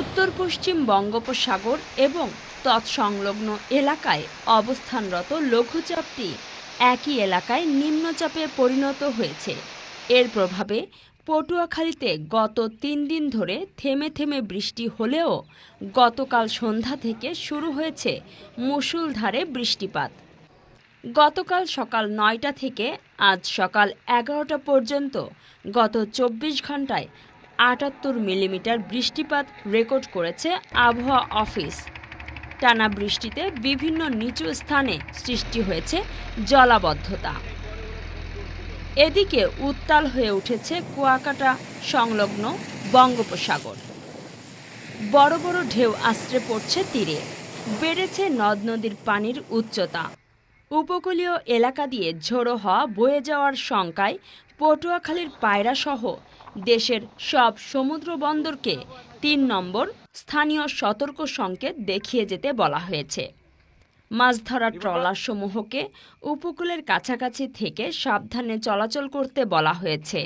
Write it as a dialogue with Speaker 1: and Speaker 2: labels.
Speaker 1: উত্তর পশ্চিম বঙ্গোপসাগর এবং তৎসংলগ্ন এলাকায় অবস্থানরত লঘুচাপটি একই এলাকায় নিম্নচাপে পরিণত হয়েছে। এর প্রভাবে পটুয়াখালীতে গত তিন দিন ধরে থেমে থেমে বৃষ্টি হলেও গতকাল সন্ধ্যা থেকে শুরু হয়েছে মুষলধারে বৃষ্টিপাত। গতকাল সকাল নয়টা থেকে আজ সকাল এগারোটা পর্যন্ত গত চব্বিশ ঘন্টায় আটাত্তর মিলিমিটার বৃষ্টিপাত রেকর্ড করেছে আবহাওয়া অফিস। টানা বৃষ্টিতে বিভিন্ন নিচু স্থানে সৃষ্টি হয়েছে জলাবদ্ধতা। এদিকে উত্তাল হয়ে উঠেছে কুয়াকাটা সংলগ্ন বঙ্গোপসাগর। বড় বড় ঢেউ আশ্রে পড়ছে তীরে। বেড়েছে নদ নদীর পানির উচ্চতা। উপকূলীয় এলাকা দিয়ে ঝোড়ো হওয়া বয়ে যাওয়ার শঙ্কায় পটুয়াখালীর পায়রাসহ দেশের সব সমুদ্র বন্দরকে তিন নম্বর স্থানীয় সতর্ক সংকেত দেখিয়ে যেতে বলা হয়েছে। মাছ ধরা ট্রলারসমূহকে উপকূলের কাছাকাছি থেকে সাবধানে চলাচল করতে বলা হয়েছে।